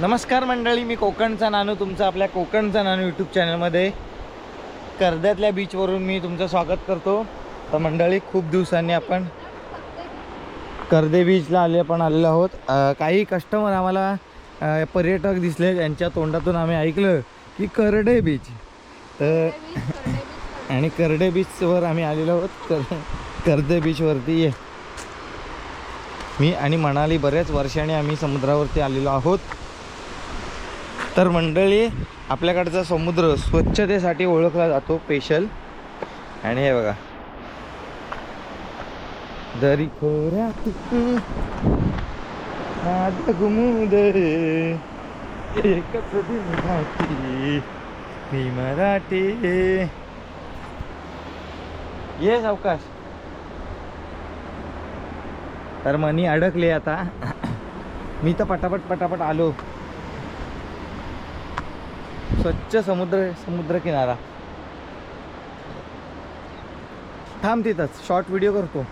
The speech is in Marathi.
नमस्कार मंडळी मी कोकणचा नानू तुमचं आपल्या कोकणचा नानू यूट्यूब चॅनलमध्ये कर्द्यातल्या बीचवरून मी तुमचं स्वागत करतो. तर मंडळी खूप दिवसांनी आपण कर्दे बीचला आले पण आलेलो आहोत. काही कस्टमर आम्हाला पर्यटक दिसले यांच्या तोंडातून आम्ही ऐकलं की करडे बीच तर आणि करडे बीचवर आम्ही आलेलो आहोत. कर कर्दे बीचवरती ये. मी आणि मनाली बऱ्याच वर्षाने आम्ही समुद्रावरती आलेलो आहोत. तर मंडळी आपल्याकडचा समुद्र स्वच्छतेसाठी ओळखला जातो स्पेशल आणि हे बघा. दरी खोऱ्या. एकच मी मराठी ये सावकाश. तर मनी अडकले आता. मी तर पटापट पटापट आलो. स्वच्छ समुद्र समुद्र किनारा थांब तिथंच शॉर्ट व्हिडिओ करतो.